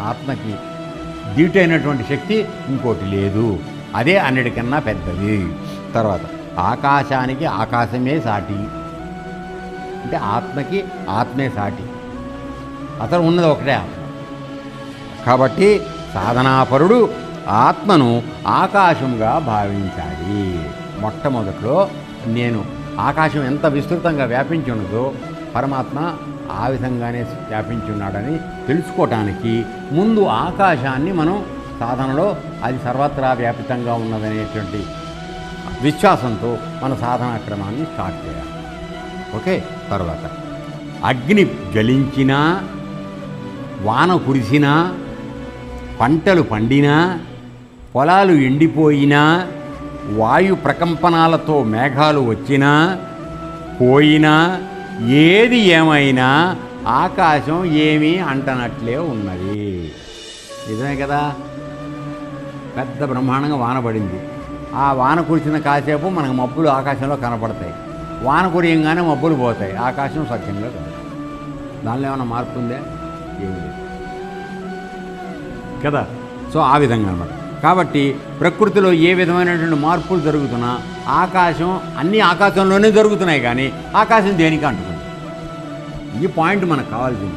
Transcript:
ఆత్మకి దీటైనటువంటి శక్తి ఇంకోటి లేదు. అదే అన్నిటికన్నా పెద్దది. తర్వాత ఆకాశానికి ఆకాశమే సాటి. అంటే ఆత్మకి ఆత్మే సాటి. అతను ఉన్నది ఒకటే ఆత్మ. కాబట్టి సాధనాపరుడు ఆత్మను ఆకాశంగా భావించాలి. మొట్టమొదట్లో నేను ఆకాశం ఎంత విస్తృతంగా వ్యాపించి ఉన్నదో పరమాత్మ ఆ విధంగానే వ్యాపించి ఉన్నాడని తెలుసుకోవటానికి ముందు ఆకాశాన్ని మనం సాధనలో అది సర్వత్రా వ్యాపితంగా ఉన్నదనేటువంటి విశ్వాసంతో మన సాధనా క్రమాన్ని స్టార్ట్ చేయాలి. ఓకే? తర్వాత అగ్ని జ్వలించినా వాన కురిసినా పంటలు పండినా పొలాలు ఎండిపోయినా వాయు ప్రకంపనాలతో మేఘాలు వచ్చినా పోయినా ఏది ఏమైనా ఆకాశం ఏమీ అంటనట్లే ఉన్నది. నిజమే కదా? పెద్ద బ్రహ్మాండంగా వాన పడింది. ఆ వాన కురిసిన కాసేపు మనకు మబ్బులు ఆకాశంలో కనపడతాయి. వాన కురియంగానే మబ్బులు పోతాయి. ఆకాశం సత్యంగా కాదు. దానిలో ఏమైనా మార్పు ఉందే? ఏమి లేదు. కదా? సో ఆ విధంగా అనమాట కాబట్టి ప్రకృతిలో ఏ విధమైనటువంటి మార్పులు జరుగుతున్నా ఆకాశం అన్నీ ఆకాశంలోనే జరుగుతున్నాయి కానీ ఆకాశం దేనికి అంటుకుంది? ఈ పాయింట్ మనకు కావాల్సింది.